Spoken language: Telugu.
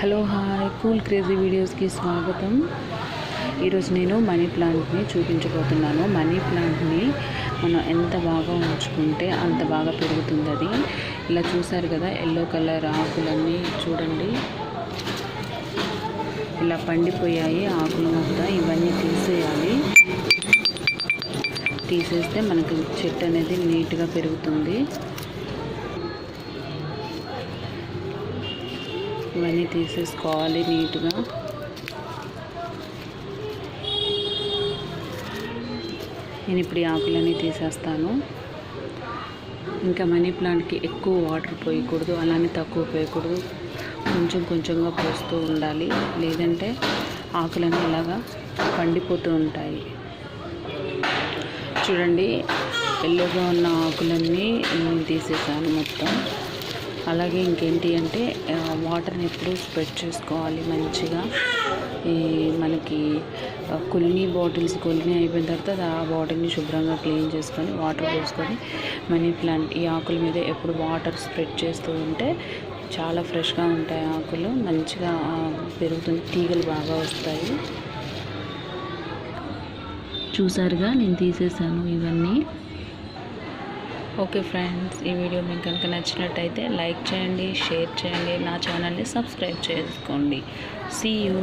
హలో హాయ్ కూల్ క్రేజీ వీడియోస్కి స్వాగతం. ఈరోజు నేను మనీ ప్లాంట్ని చూపించబోతున్నాను. మనీ ప్లాంట్ని మనం ఎంత బాగా ఉంచుకుంటే అంత బాగా పెరుగుతుంది అది. ఇలా చూసారు కదా ఎల్లో కలర్ ఆకులన్నీ చూడండి. ఇలా పండిపోయాయి ఆకులు మొత్తం ఇవన్నీ తీసేయాలి. తీసేస్తే మనకి చెట్టు అనేది నీట్గా పెరుగుతుంది. ఇవన్నీ తీసేసుకోవాలి నీట్గా. నేను ఇప్పుడు ఈ ఆకులన్నీ తీసేస్తాను. ఇంకా మనీ ప్లాంట్కి ఎక్కువ వాటర్ పోయకూడదు అలానే తక్కువ పోయకూడదు. కొంచెం కొంచెంగా పోస్తూ ఉండాలి. లేదంటే ఆకులన్నీ ఇలాగా పండిపోతూ ఉంటాయి. చూడండి ఎల్లోగా ఉన్న ఆకులన్నీ తీసేసాను మొత్తం. అలాగే ఇంకేంటి అంటే వాటర్ని ఎప్పుడు స్ప్రెడ్ చేసుకోవాలి మంచిగా. ఈ మనకి కులిని బాటిల్స్ కొలిని అయిపోయిన తర్వాత ఆ బాటిల్ని శుభ్రంగా క్లీన్ చేసుకొని వాటర్ పోసుకొని మనీ ప్లాంట్ ఈ ఆకుల మీద ఎప్పుడు వాటర్ స్ప్రెడ్ చేస్తూ ఉంటే చాలా ఫ్రెష్గా ఉంటాయి ఆకులు. మంచిగా పెరుగుతుంది తీగలు బాగా వస్తాయి. చూసారుగా నేను తీసేసాను ఇవన్నీ. ఓకే ఫ్రెండ్స్ ఈ వీడియో మీకు కనుక నచ్చినట్టయితే లైక్ చేయండి షేర్ చేయండి నా ఛానల్ని సబ్స్క్రైబ్ చేసుకోండి. See you